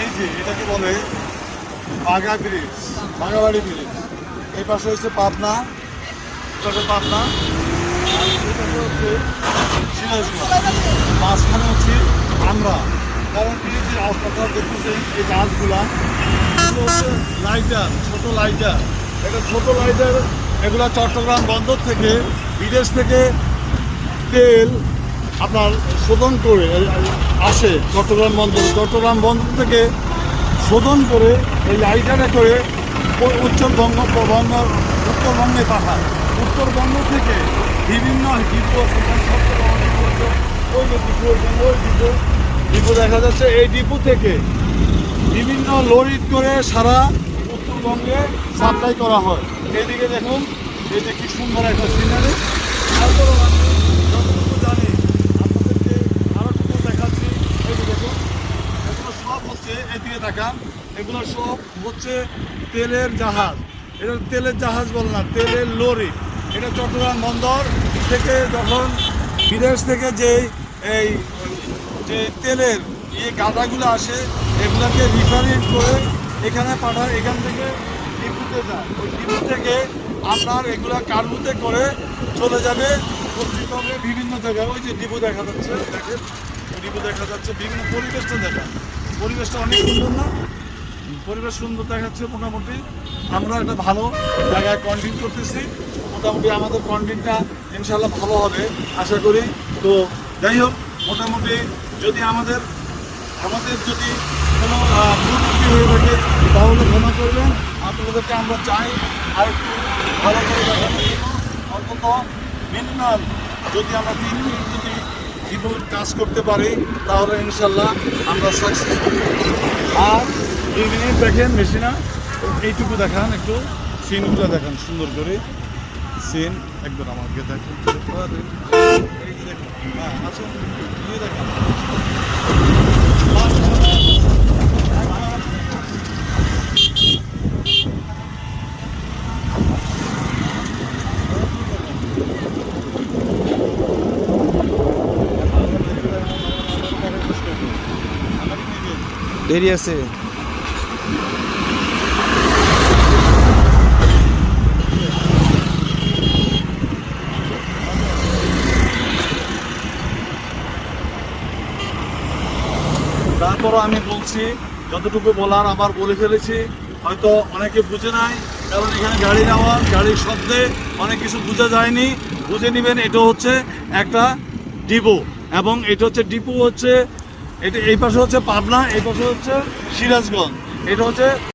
এই যে এটাকে বলে? বাঘা ব্রিজ বাঘাবাড়ি ব্রিজ এই পাশে হচ্ছে পাবনা এটা পাবনা পাশে হচ্ছে সিরাজগঞ্জ। মাঝখানে হচ্ছে আমরা। কারণ যে আপনারা দেখতেছেন, এই গাছগুলা। এগুলো হচ্ছে লাইটার ছোট লাইটার এটা ছোট লাইটার এগুলা চট্টগ্রাম বন্দর থেকে, বিদেশ থেকে তেল আপনার শোধন করে আসে চট্টগ্রাম বন্দর। চট্টগ্রাম বন্দর থেকে শোধন করে এই লাইটারে করে উত্তরবঙ্গ বঙ্গ উত্তরবঙ্গে পাঠায়। উত্তরবঙ্গ থেকে বিভিন্ন ডিপো ওই ডিপো ওই ডিপো দেখা যাচ্ছে এই ডিপো থেকে বিভিন্ন লরিড করে সারা উত্তরবঙ্গে সাপ্লাই করা হয়। এদিকে দেখুন যে কি সুন্দর একটা সিনারি তারপরও আমি যতটুকু জানি আপনাদেরকে আরও টুকু দেখাচ্ছি এই যে দেখুন এগুলো সব হচ্ছে এদিকে তাকান এগুলো সব হচ্ছে তেলের জাহাজ। এটা তেলের জাহাজ বলে না, তেলের লরি। এটা চট্টগ্রাম বন্দর থেকে যখন বিদেশ থেকে যে এই, যে তেলের ইয়ে গাদাগুলো আসে, এগুলোকে রিফারিন করে এখানে পাঠায়, এখান থেকে ডিপুতে যায়। ওই ডিপু থেকে আপনার এগুলা কার্বুতে করে চলে যাবে, পশ্চিমবঙ্গে বিভিন্ন জায়গায়। ওই যে ডিপু দেখা যাচ্ছে, দেখেন ডিপু দেখা যাচ্ছে, বিভিন্ন পরিবেশটা দেখা। পরিবেশটা অনেক সুন্দর না? পরিবেশ সুন্দর দেখাচ্ছে মোটামুটি। আমরা একটা ভালো জায়গায় কন্টিন করতেছি। মোটামুটি আমাদের কন্টিনটা ইনশাল্লাহ ভালো হবে আশা করি। তো যাই হোক মোটামুটি যদি আমাদের আমাদের যদি কোনো আহ, ভুল ত্রুটি হয়ে থাকে তাহলে ক্ষমা করবেন। আপনাদেরকে আমরা চাই আর একটু ভালো করে দেখানোর জন্য। অন্তত মিনিমাম যদি আমরা তিন মিনিট যদি জীবন কাজ করতে পারি তাহলে ইনশাল্লাহ আমরা সাকসেস আর দুই দেখেন বেশি এইটুকু দেখান একটু, সিনগুলো দেখান সুন্দর করে। সিন একদম আমাকে দেখান। দেরি আছে। তারপরও আমি বলছি, যতটুকু বলার আবার বলে ফেলেছি, হয়তো অনেকে বুঝে নাই, কারণ এখানে গাড়ি আওয়াজ, গাড়ির শব্দে অনেক কিছু বোঝা যায়নি। বুঝে নেবেন, এটা হচ্ছে একটা ডিপো, এবং এটা হচ্ছে ডিপো হচ্ছে, এটা এই পাশে হচ্ছে পাবনা, এই পাশে হচ্ছে সিরাজগঞ্জ, এটা হচ্ছে